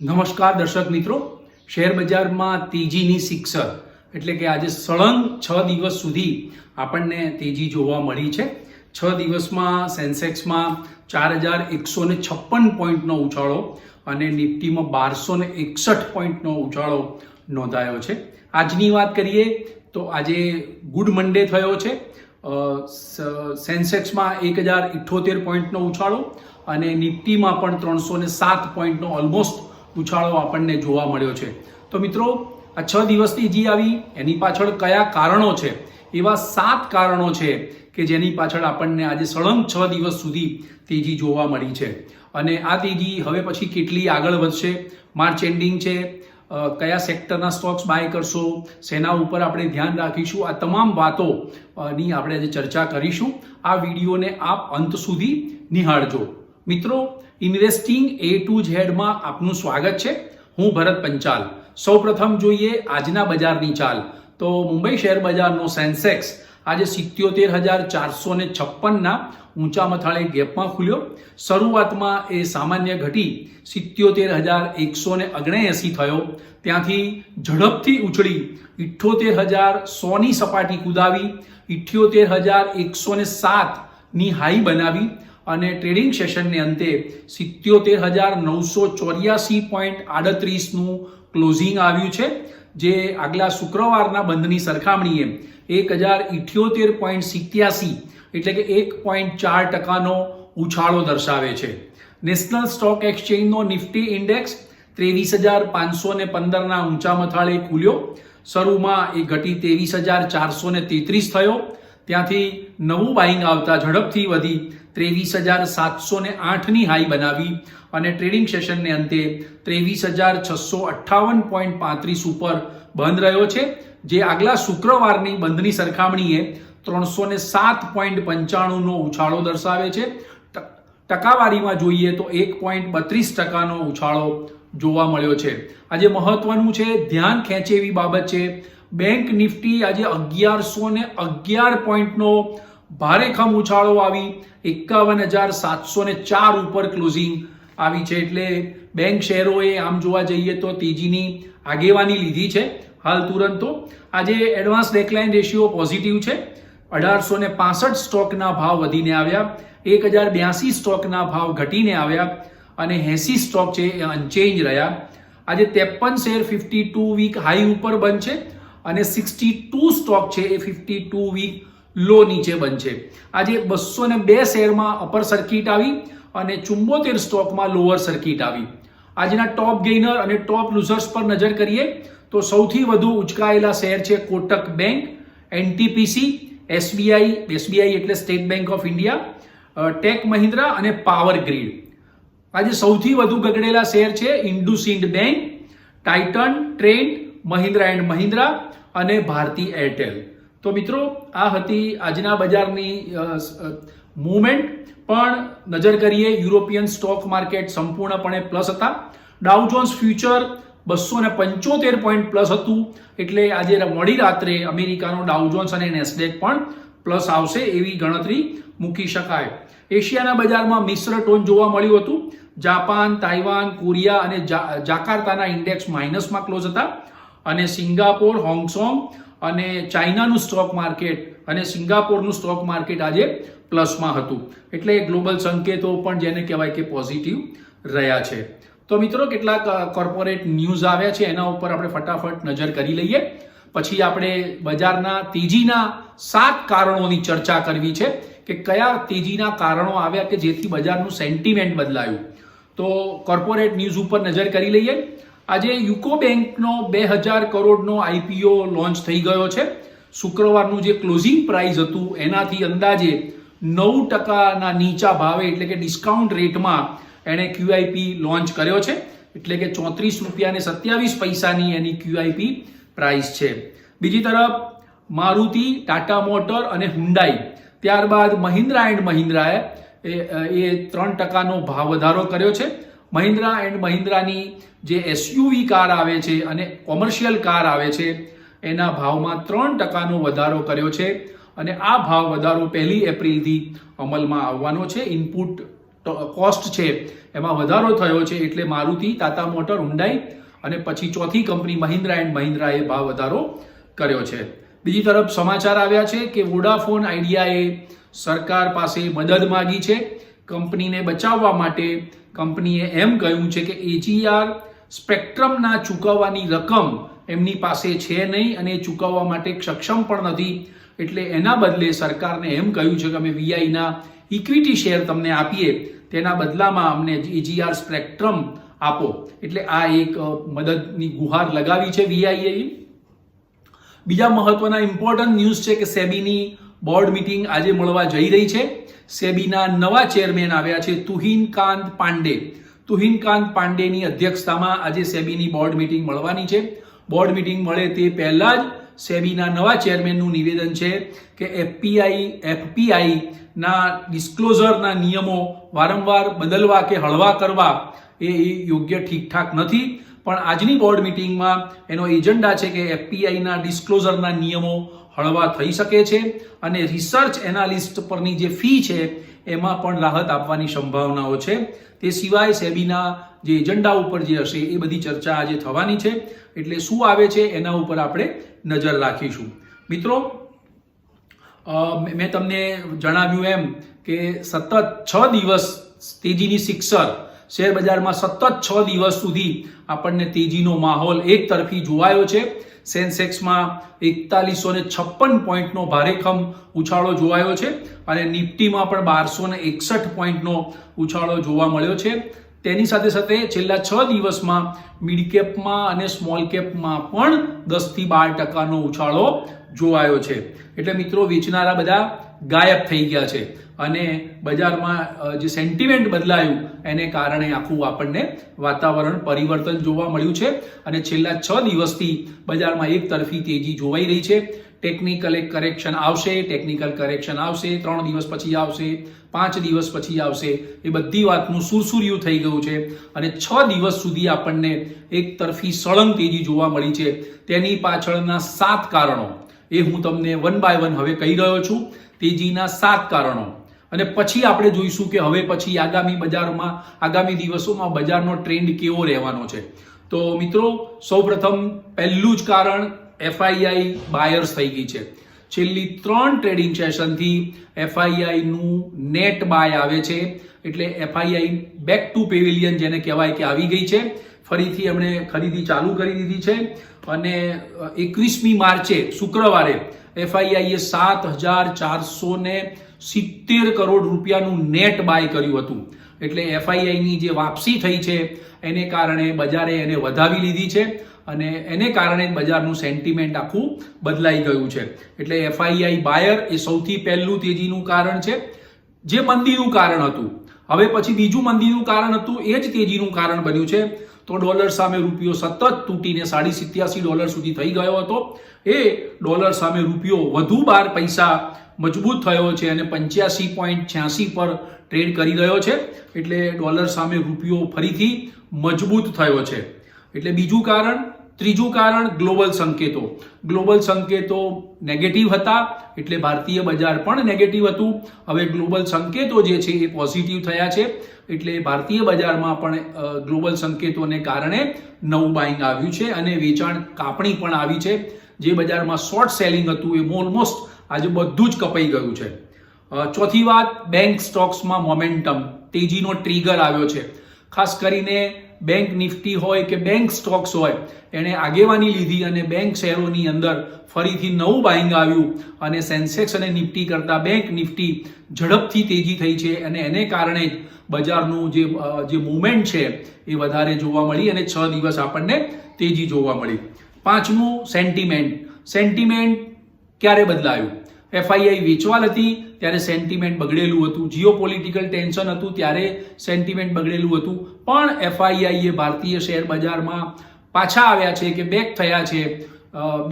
નમસ્કાર દર્શક મિત્રો. શેર બજારમાં તેજીની શિક્ષર એટલે કે આજે સળંગ છ દિવસ સુધી આપણને તેજી જોવા મળી છે. છ દિવસમાં સેન્સેક્સમાં ચાર હજાર એકસો ને છપ્પન પોઈન્ટનો ઉછાળો અને નિફ્ટીમાં બારસો ને એકસઠ પોઈન્ટનો ઉછાળો નોંધાયો છે. આજની વાત કરીએ તો આજે ગુડ મંડે થયો છે. સેન્સેક્સમાં એક હજાર ઇઠ્ઠોતેર પોઈન્ટનો ઉછાળો અને નિફ્ટીમાં પણ ત્રણસો ને સાત પોઈન્ટનો ઓલમોસ્ટ ઉછાળો આપણને જોવા મળ્યો છે. તો મિત્રો, આ છ દિવસની જી આવી, એની પાછળ કયા કારણો છે? એવા સાત કારણો છે કે જેની પાછળ આપણને આજે સળંગ છ દિવસ સુધી તેજી જોવા મળી છે. અને આ તેજી હવે પછી કેટલી આગળ વધશે? માર્ચ એન્ડિંગ છે. કયા સેક્ટરના સ્ટોક્સ બાય કરશો? શેના ઉપર આપણે ધ્યાન રાખીશું. આ તમામ વાતોની આપણે આજે ચર્ચા કરીશું. આ વિડીયોને આપ અંત સુધી નિહાળજો. મિત્રો ઇન્વેસ્ટિંગ એ ટુ ઝેડમાં આપનું સ્વાગત છે. હું ભરત પંચાલ. સૌપ્રથમ જોઈએ આજના બજારની ચાલ. તો મુંબઈ શેર બજારનો સેન્સેક્સ આજે સિત્યોતેર હજાર ચારસો ને છપ્પનના ઊંચા મથાળે ગેપમાં ખુલ્યો. શરૂઆતમાં એ સામાન્ય ઘટી સિત્યોતેર હજાર એકસો ને ઓગણએંસી થયો. ત્યાંથી ઝડપથી ઉછળી ઇઠ્યોતેર હજાર સોની સપાટી કુદાવી, ઇઠ્યોતેર હજાર એકસો ને સાતની હાઈ બનાવી અને ટ્રેડિંગ સેશનને અંતે સિત્યોતેર હજાર નવસો ચોર્યાસી પોઈન્ટ આડત્રીસનું ક્લોઝિંગ આવ્યું છે, જે આગલા શુક્રવારના બંધની સરખામણીએ એક હજાર ઇઠ્યોતેર પોઈન્ટ સિત્યાસી એટલે કે એક પોઈન્ટ ચાર ટકાનો ઉછાળો દર્શાવે છે. નેશનલ સ્ટોક એક્સચેન્જનો નિફ્ટી ઇન્ડેક્સ ત્રેવીસ હજાર પાંચસો ને પંદરના ઊંચા મથાળે ખુલ્યો. શરૂમાં એ ઘટી ત્રેવીસ હજાર ચારસો ને તેત્રીસ થયો. ત્યાંથી નવું બાઇંગ આવતા ઝડપથી વધી. ત્રેવીસ હજાર સાતસો ને આઠની હાઈ બનાવી અને ટ્રેડિંગ સેશનને અંતે ત્રેવીસ હજાર છસો અઠ્ઠાવન પોઈન્ટ પાંત્રીસ ઉપર બંધ રહ્યો છે, જે આગલા શુક્રવારની બંધની સરખામણીએ ત્રણસો ને સાત પોઈન્ટ પંચાણુંનો ઉછાળો દર્શાવે છે. ટકાવારીમાં જોઈએ તો એક પોઈન્ટ બત્રીસ ટકાનો ઉછાળો જોવા મળ્યો છે. આજે મહત્વનું છે, ધ્યાન ખેંચે એવી બાબત છે, બેંક નિફ્ટી આજે અગિયારસો ને અગિયાર પોઈન્ટનો ભારેખમ ઉછાળો આવી એકાવન હજાર સાતસો ને ચાર ઉપર ક્લોઝિંગ આવી છે. એટલે બેંક શેરોએ આમ જોવા જઈએ તો તેજીની આગેવાની લીધી છે. હાલ તુરંત તો આજે એડવાન્સ ડેકલાઇન રેશિયો પોઝિટિવ છે. અઢારસો ને પાસઠ સ્ટોકના ભાવ વધીને આવ્યા. એક હજાર બ્યાસી સ્ટોકના ભાવ ઘટીને આવ્યા અને એંસી સ્ટોક છે એ અનચેન્જ રહ્યા. આજે ત્રેપન share fifty two week high ઉપર બંધ છે અને સિક્સટી ટુ સ્ટોક છે એ ફિફ્ટી ટુ વીક લો નીચે છે આજે બસો ને બે શેરમાં અપર સર્કિટ આવી અને ચુંબોતેર સ્ટોકમાં લોઅર સર્કિટ આવી. આજના ટોપ ગેઇનર અને ટોપ લૂઝર્સ પર નજર કરીએ તો સૌથી વધુ ઉચકાયેલા શેર છે Kotak Bank NTPC SBI SBI એટલે State Bank of India Tech Mahindra અને પાવર ગ્રીડ. આજે સૌથી વધુ ગગડેલા શેર છે IndusInd Bank Titan Trent Mahindra and Mahindra અને ભારતી એરટેલ. તો મિત્રો, આ હતી આજના બજારની મુવમેન્ટ. પણ નજર કરીએ, યુરોપિયન સ્ટોક માર્કેટ સંપૂર્ણપણે પ્લસ હતા. ડાઉજોન્સ ફ્યુચર બસો ને પંચોતેર પોઈન્ટ પ્લસ હતું. એટલે આજે મોડી રાત્રે અમેરિકાનો ડાઉજોન્સ અને નેસ્ડેક પણ પ્લસ આવશે એવી ગણતરી મૂકી શકાય. એશિયાના બજારમાં મિશ્ર ટોન જોવા મળ્યું હતું. જાપાન, તાઇવાન, કોરિયા અને જાકાર્તાના ઇન્ડેક્સ માઇનસમાં ક્લોઝ હતા. અને સિંગાપોર હોંગકોંગ અને ચાઇનાનું સ્ટોક માર્કેટ અને સિંગાપોરનું સ્ટોક માર્કેટ આજે પ્લસમાં હતું. એટલે ગ્લોબલ સંકેતો પણ જેને કહેવાય કે પોઝિટિવ રહ્યા છે. તો મિત્રો, કેટલાક કોર્પોરેટ ન્યૂઝ આવ્યા છે, એના ઉપર આપણે ફટાફટ નજર કરી લઈએ. પછી આપણે બજારના તેજીના સાત કારણોની ચર્ચા કરવી છે કે કયા તેજીના કારણો આવ્યા કે જેથી બજારનું સેન્ટિમેન્ટ બદલાયું. તો કોર્પોરેટ ન્યૂઝ ઉપર નજર કરી લઈએ. આજે યુકો બેંકનો બે હજાર કરોડનો આઈપીઓ લોન્ચ થઈ ગયો છે. શુક્રવારનું જે ક્લોઝિંગ પ્રાઇસ હતું, એનાથી અંદાજે નવ ટકાના નીચા ભાવે, એટલે કે ડિસ્કાઉન્ટ રેટમાં એણે ક્યુઆઈપી લોન્ચ કર્યો છે. એટલે કે ચોત્રીસ રૂપિયાને સત્યાવીસ પૈસાની એની ક્યુઆઈપી પ્રાઇસ છે. બીજી તરફ, મારુતિ, ટાટા મોટર અને હુન્ડાઈ ત્યારબાદ મહિન્દ્રા એન્ડ મહિન્દ્રાએ એ એ ત્રણ ટકાનો ભાવ વધારો કર્યો છે. મહિન્દ્રા એન્ડ મહિન્દ્રાની જે એસયુવી કાર આવે છે અને કોમર્શિયલ કાર આવે છે, એના ભાવમાં ત્રણ ટકાનો વધારો કર્યો છે અને આ ભાવ વધારો પહેલી એપ્રિલથી અમલમાં આવવાનો છે. ઇનપુટ કોસ્ટ છે, એમાં વધારો થયો છે એટલે મારુતિ ટાટા મોટર હુન્ડાઈ અને પછી ચોથી કંપની મહિન્દ્રા એન્ડ મહિન્દ્રાએ ભાવ વધારો કર્યો છે. બીજી તરફ સમાચાર આવ્યા છે કે વોડાફોન આઈડિયાએ સરકાર પાસે મદદ માગી છે. કંપનીને બચાવવા માટે કંપનીએ એમ કહ્યું છે કે એજીઆર સ્પેક્ટ્રમના ચૂકવવાની રકમ એમની પાસે છે નહીં અને ચૂકવવા માટે સક્ષમ પણ નથી. એટલે એના બદલે સરકારને એમ કહ્યું છે કે અમે વીઆઈના ઇક્વિટી શેર તમને આપીએ. તેના બદલામાં અમને એજીઆર સ્પેક્ટ્રમ આપો. એટલે આ એક મદદની ગુહાર લગાવી છે વીઆઈએ. બીજા મહત્વના ઇમ્પોર્ટન્ટ ન્યૂઝ છે કે સેબીની બોર્ડ મીટિંગ આજે મળવા જઈ રહી છે. સેબીના નવા ચેરમેન આવ્યા છે તુહિનકાંત પાંડે. તુહિનકાંત પાંડેની અધ્યક્ષતામાં આજે સેબીની બોર્ડ મીટિંગ મળવાની છે. બોર્ડ મીટિંગ મળે તે પહેલાં જ સેબીના નવા ચેરમેનનું નિવેદન છે કે એફપીઆઈ એફપીઆઈના ડિસ્ક્લોઝરના નિયમો વારંવાર બદલવા કે હળવા કરવા એ યોગ્ય ઠીકઠાક નથી. પણ આજની બોર્ડ મિટિંગમાં એનો એજન્ડા છે કે એફપીઆઈના ડિસ્ક્લોઝરના નિયમો હળવા થઈ શકે છે અને રિસર્ચ એનાલિસ્ટ પરની જે ફી છે, એમાં પણ રાહત આપવાની સંભાવનાઓ છે. તે સિવાય સેબીના જે એજન્ડા ઉપર જે હશે, એ બધી ચર્ચા આજે થવાની છે. એટલે શું આવે છે, એના ઉપર આપણે નજર રાખીશું. મિત્રો મેં તમને જણાવ્યું એમ કે સતત છ દિવસ તેજીની શિક્ષર શેર બજારમાં સતત છ દિવસ સુધી આપણને તેજીનો માહોલ એક તરફી જોવાયો છે. સેન્સેક્સમાં એકતાલીસો ને છપ્પન પોઈન્ટનો ભારેખમ ઉછાળો જોવાયો છે અને નિફ્ટીમાં પણ બારસો ને એકસઠ પોઈન્ટનો ઉછાળો જોવા મળ્યો છે. તેની સાથે સાથે છેલ્લા છ દિવસમાં મિડ કેપમાં અને સ્મોલ કેપમાં પણ દસથી બાર ટકાનો ઉછાળો જોવાયો છે. એટલે મિત્રો, વેચનારા બધા ગાયબ થઈ ગયા છે. અને બજારમાં જે સેન્ટિમેન્ટ બદલાયું, એને કારણે આખું આપણને વાતાવરણ પરિવર્તન જોવા મળ્યું છે. અને છેલ્લા છ દિવસથી બજારમાં એક તરફી તેજી જોવાઈ રહી છે. ટેકનિકલ એક કરેક્શન આવશે ટેકનિકલ કરેક્શન આવશે, ત્રણ દિવસ પછી આવશે, પાંચ દિવસ પછી આવશે. એ બધી વાતનું સુરસુર્યું થઈ ગયું છે. અને છ દિવસ સુધી આપણને એક તરફી સળંગ તેજી જોવા મળી છે. તેની પાછળના સાત કારણો. એ હું તમને વન બાય વન હવે કહી રહ્યો છું તેજીના સાત કારણો. અને પછી આપણે જોઈશું કે હવે પછી આગામી બજારમાં, આગામી દિવસોમાં બજારનો ટ્રેન્ડ કેવો રહેવાનો છે. તો મિત્રો, સૌપ્રથમ પહેલું જ કારણ એફઆઈઆઈ બાયર્સ થઈ ગઈ છે. છેલ્લી ત્રણ ટ્રેડિંગ સેશનથી એફઆઈઆઈનું નેટ બાય આવે છે. એટલે એફઆઈઆઈ બેક ટુ પેવિલિયન જેને કહેવાય કે આવી ગઈ છે. ફરીથી એમણે ખરીદી ચાલુ કરી દીધી છે અને એકવીસમી માર્ચે, શુક્રવારે, એફઆઈઆઈએ સાત હજાર ચારસો ને સિત્તેર કરોડ રૂપિયાનું નેટ બાય કર્યું હતું. એટલે એફઆઈઆઈની જે વાપસી થઈ છે, એને કારણે બજારે એને વધાવી લીધી છે અને એને કારણે બજારનું સેન્ટિમેન્ટ આખું બદલાઈ ગયું છે. એટલે એફઆઈઆઈ બાયર એ સૌથી પહેલું તેજીનું કારણ છે, જે મંદીનું કારણ હતું. હવે પછી બીજું મંદીનું કારણ હતું, એ જ તેજીનું કારણ બન્યું છે. તો ડોલર સામે રૂપિયો સતત તૂટીને સાડી સિત્યાસી ડોલર સુધી થઈ ગયો હતો. એ ડોલર સામે રૂપિયો વધુ બાર પૈસા મજબૂત થયો છે અને પંચ્યાસી પોઈન્ટ છ્યાસી પર ટ્રેડ કરી રહ્યો છે. એટલે ડોલર સામે રૂપિયો ફરીથી મજબૂત થયો છે. એટલે બીજું કારણ ત્રીજું કારણ, ગ્લોબલ સંકેતો. ગ્લોબલ સંકેતો નેગેટિવ હતા, એટલે ભારતીય બજાર પણ નેગેટિવ હતું. હવે ગ્લોબલ સંકેતો જે છે એ પોઝિટિવ થયા છે, એટલે ભારતીય બજારમાં પણ ગ્લોબલ સંકેતોને કારણે નવું બાઇંગ આવ્યું છે અને વેચાણ કાપણી પણ આવી છે. જે બજારમાં શોર્ટ સેલિંગ હતું, એ ઓલમોસ્ટ આજે બધું જ કપાઈ ગયું છે. ચોથી વાત બેંક સ્ટોક્સમાં મોમેન્ટમ તેજીનો ટ્રિગર આવ્યો છે. ખાસ કરીને બેંક નિફ્ટી હોય કે બેંક સ્ટોક્સ હોય, એણે આગેવાની લીધી અને બેંક શેરોની અંદર ફરીથી નવું બાઇંગ આવ્યું અને સેન્સેક્સ અને નિફ્ટી કરતાં બેંક નિફ્ટી ઝડપથી તેજી થઈ છે અને એને કારણે જ બજારનું જે જે મુવમેન્ટ છે એ વધારે જોવા મળી અને છ દિવસ આપણને તેજી જોવા મળી. પાંચમું સેન્ટિમેન્ટ સેન્ટિમેન્ટ ક્યારે બદલાયું? એફઆઈઆઈ વેચવાલ હતી, ત્યારે સેન્ટિમેન્ટ બગડેલું હતું. જીઓ પોલિટિકલ ટેન્શન હતું, ત્યારે સેન્ટિમેન્ટ બગડેલું હતું. પણ એફઆઈઆઈએ ભારતીય શેર બજારમાં પાછા આવ્યા છે કે બેક થયા છે.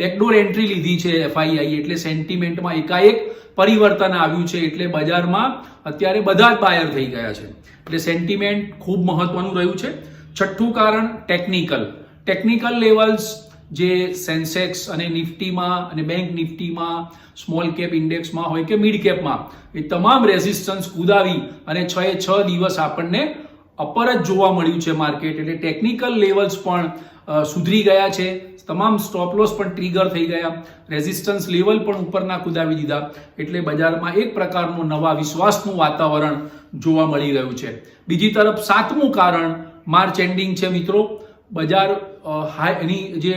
બેકડોર એન્ટ્રી લીધી છે એફઆઈઆઈ એટલે સેન્ટિમેન્ટમાં એકાએક પરિવર્તન આવ્યું છે એટલે બજારમાં અત્યારે બધા જ બાયર થઈ ગયા છે. એટલે સેન્ટિમેન્ટ ખૂબ મહત્વનું રહ્યું છે. છઠ્ઠું કારણ ટેકનિકલ ટેકનિકલ લેવલ્સ જે સેન્સેક્સ અને નિફ્ટીમાં અને બેંક નિફ્ટીમાં સ્મોલ કેપ ઇન્ડેક્સમાં હોય કે મિડ કેપમાં એ તમામ રેઝિસ્ટન્સ કુદાવી અને છ એ છ દિવસ આપણને અપર જ જોવા મળ્યું છે માર્કેટ એટલે ટેકનિકલ લેવલ્સ પણ સુધરી ગયા છે. તમામ સ્ટોપ લોસ પણ ટ્રિગર થઈ ગયા. રેઝિસ્ટન્સ લેવલ પણ ઉપરના કુદાવી દીધા. એટલે બજારમાં એક પ્રકારનું નવા વિશ્વાસનું વાતાવરણ જોવા મળી રહ્યું છે. બીજી તરફ સાતમું કારણ માર્ચ એન્ડિંગ છે મિત્રો. બજાર હાઈ એની જે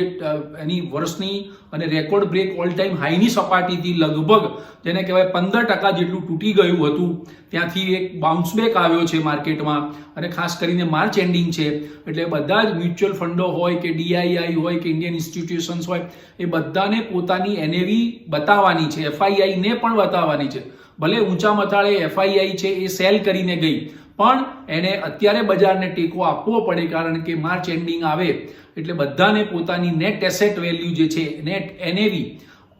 એની વર્ષની અને રેકોર્ડ બ્રેક ઓલ ટાઈમ હાઈની સપાટીથી લગભગ, જેને કહેવાય પંદર ટકા જેટલું તૂટી ગયું હતું. ત્યાંથી એક બાઉન્સ બેક આવ્યો છે માર્કેટમાં અને ખાસ કરીને માર્ચ એન્ડિંગ છે. એટલે બધા જ મ્યુચ્યુઅલ ફંડો હોય કે ડીઆઈઆઈ હોય કે ઇન્ડિયન ઇન્સ્ટિટ્યુશન્સ હોય, એ બધાને પોતાની એનએવી બતાવવાની છે. એફઆઈઆઈને પણ બતાવવાની છે. ભલે ઊંચા મથાળે એફઆઈઆઈ છે એ સેલ કરીને ગઈ પણ એને અત્યારે બજારને ટેકો આપવો પડે કારણ કે માર્ચ એન્ડિંગ આવે એટલે બધાને પોતાની નેટ એસેટ વેલ્યુ જે છે નેટ એનએવી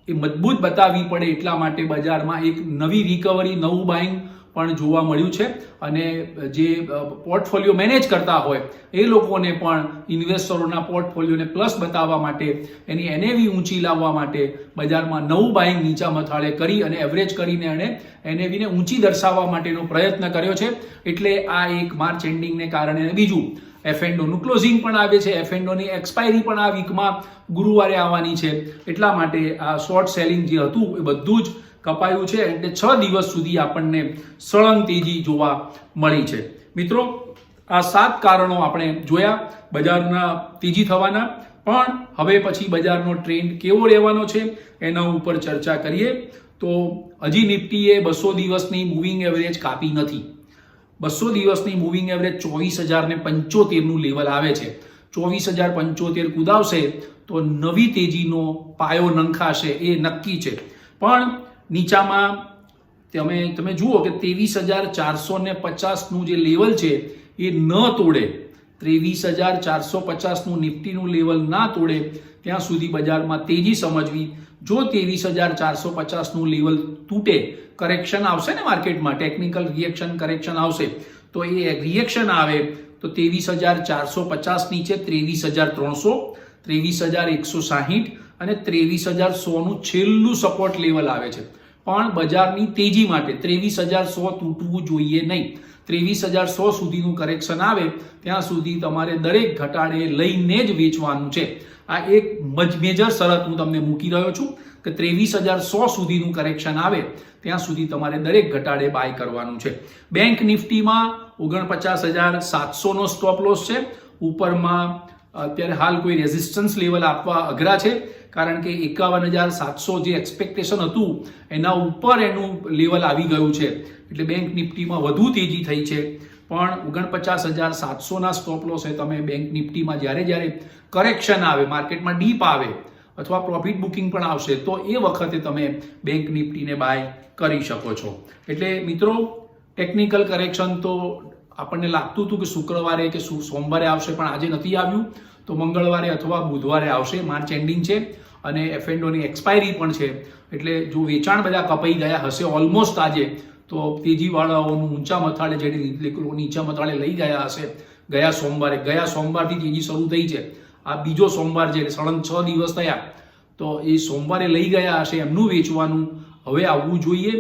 એ મજબૂત બતાવવી પડે એટલા માટે બજારમાં એક નવી રિકવરી નવું બાઇંગ પણ જોવા મળ્યું છે. અને જે પોર્ટફોલિયો મેનેજ કરતા હોય, એ લોકોને પણ ઇન્વેસ્ટરોના પોર્ટફોલિયોને પ્લસ બતાવવા માટે, એની એનએવી ઊંચી લાવવા માટે બજારમાં નવું બાઇંગ નીચા મથાળે કરી અને એવરેજ કરીને એણે એનએવીને ઊંચી દર્શાવવા માટેનો પ્રયત્ન કર્યો છે. એટલે આ એક માર્ચ એન્ડિંગને કારણે બીજું, એફએનડોનું ક્લોઝિંગ પણ આવે છે. એફએનડોની એક્સપાયરી પણ આ વીકમાં ગુરુવારે આવવાની છે. એટલા માટે આ શોર્ટ સેલિંગ જે હતું, એ બધું જ કપાયું છે એટલે છ દિવસ સુધી આપણને સળંગ તેજી જોવા મળી છે. મિત્રો, આ સાત કારણો આપણે જોયા, બજારના તેજી થવાના, પણ હવે પછી બજારનો ટ્રેન્ડ કેવો રહેવાનો છે એના ઉપર ચર્ચા કરીએ. તો હજી નિફ્ટીએ બસો દિવસની મૂવિંગ એવરેજ કાપી નથી. બસો દિવસની મૂવિંગ એવરેજ ચોવીસ હજાર ને પંચોતેરનું લેવલ આવે છે. ચોવીસ હજાર પંચોતેર કુદાવશે તો નવી તેજીનો પાયો નંખાશે એ નક્કી છે. પણ નીચામાં તમે તમે જુઓ કે ત્રેવીસ હજાર ચારસો ને પચાસનું જે લેવલ છે, એ ન તોડે. ત્રેવીસ હજાર ચારસો પચાસનું નિફ્ટીનું લેવલ ના તોડે, ત્યાં સુધી બજારમાં તેજી સમજવી. જો ત્રેવીસ હજાર ચારસો પચાસનું લેવલ તૂટે કરેક્શન આવશે ને માર્કેટમાં ટેકનિકલ રિએક્શન કરેક્શન આવશે, તો એ રિએક્શન આવે, તો ત્રેવીસ હજાર ચારસો પચાસ નીચે ત્રેવીસ હજાર ત્રણસો, ત્રેવીસ હજાર એકસો સાહીઠ અને ત્રેવીસ હજાર સોનું છેલ્લું સપોર્ટ લેવલ આવે છે. પણ બજારની તેજી માટે ત્રેવીસ હજાર સો તૂટવું જોઈએ નહીં. ત્રેવીસ હજાર સો સુધીનું કરેક્શન આવે, ત્યાં સુધી તમારે દરેક ઘટાડે લઈને જ વેચવાનું છે. આ એક મેજર શરત હું તમને મૂકી રહ્યો છું કે ત્રેવીસ હજાર સો સુધીનું કરેક્શન આવે, ત્યાં સુધી તમારે દરેક ઘટાડે બાય કરવાનું છે. બેંક નિફ્ટીમાં ઓગણપચાસ હજાર સાતસોનો સ્ટોપ લોસ છે. ઉપરમાં અત્યારે હાલ કોઈ રેઝિસ્ટન્સ લેવલ આપવા અઘરા છે. કારણ કે એકાવન હજાર સાતસો જે એક્સપેક્ટેશન હતું, એના ઉપર એનું લેવલ આવી ગયું છે. એટલે બેંક નિફ્ટીમાં વધુ તેજી થઈ છે. પણ ઓગણપચાસ હજાર સાતસોના સ્ટોપ લોસે તમે બેંક નિફ્ટીમાં જ્યારે જ્યારે કરેક્શન આવે માર્કેટમાં ડીપ આવે, અથવા પ્રોફિટ બુકિંગ પણ આવશે, તો એ વખતે તમે બેંક નિફ્ટીને બાય કરી શકો છો. એટલે મિત્રો ટેકનિકલ કરેક્શન તો આપણને લાગતું હતું કે શુક્રવારે કે સોમવારે આવશે, પણ આજે નથી આવ્યું. તો મંગળવારે અથવા બુધવારે આવશે. માર્ચ એન્ડિંગ છે. અને એફએનડોની એક્સપાયરી પણ છે. એટલે જો વેચાણ બધા કપાઈ ગયા હશે ઓલમોસ્ટ આજે, તો તેજીવાળાઓનું ઊંચા મથાળે જેને નીચા મથાળે લઈ ગયા હશે ગયા સોમવારે. ગયા સોમવારથી તેજી શરૂ થઈ છે. આ બીજો સોમવાર છે સળંગ છ દિવસ થયા. તો એ સોમવારે લઈ ગયા હશે એમનું વેચવાનું. હવે આવવું જોઈએ.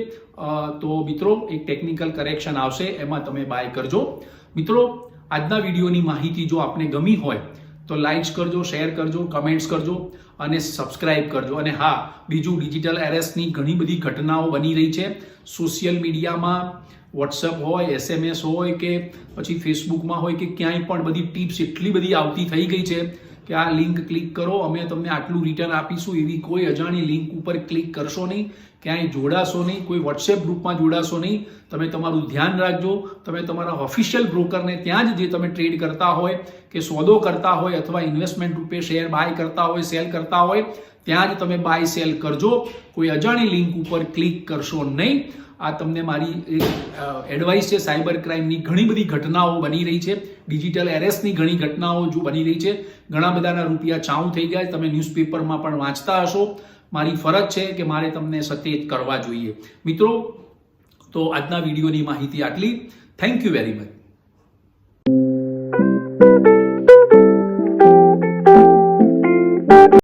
તો મિત્રો, એક ટેકનિકલ કરેક્શન આવશે, એમાં તમે બાય કરજો. મિત્રો, આજના વિડીયોની માહિતી જો આપને ગમી હોય તો લાઇક્સ કરજો શેર કરજો કમેન્ટ્સ કરજો અને સબસ્ક્રાઇબ કરજો. અને હા, બીજું ડિજિટલ એરેસ્ટની ઘણી બધી ઘટનાઓ બની રહી છે. સોશિયલ મીડિયામાં વોટ્સઅપ હોય એસએમએસ હોય કે પછી ફેસબુકમાં હોય કે ક્યાંય પણ બધી ટિપ્સ એટલી બધી આવતી થઈ ગઈ છે કે આ લિંક ક્લિક કરો, અમે તમને આટલું રિટર્ન આપીશું. એવી કોઈ અજાણી લિંક ઉપર ક્લિક કરશો નહીં. ક્યાંય જોડાશો નહીં, કોઈ વોટ્સએપ ગ્રુપમાં જોડાશો નહીં, તમે તમારું ધ્યાન રાખજો. તમે તમારા ઓફિશિયલ બ્રોકરને ત્યાં જ જે તમે ટ્રેડ કરતા હોય, કે સોદો કરતા હોય અથવા ઇન્વેસ્ટમેન્ટ રૂપે શેર બાય કરતા હોય સેલ કરતા હોય, ત્યાં જ તમે બાય સેલ કરજો. કોઈ અજાણી લિંક ઉપર ક્લિક કરશો નહીં. આ તમને મારી એડવાઇસ છે સાયબર ક્રાઇમની ઘણી બધી ઘટનાઓ બની રહી છે. ડિજિટલ એરેસ્ટની ઘણી ઘટનાઓ જો બની રહી છે. ઘણા બધાના રૂપિયા ચાઉ થઈ ગયા તમે ન્યૂઝપેપરમાં પણ વાંચતા હશો. મારી ફરજ છે કે મારે તમને સચેત કરવા જોઈએ. મિત્રો, તો આજના વિડીયોની માહિતી આટલી. Thank you very much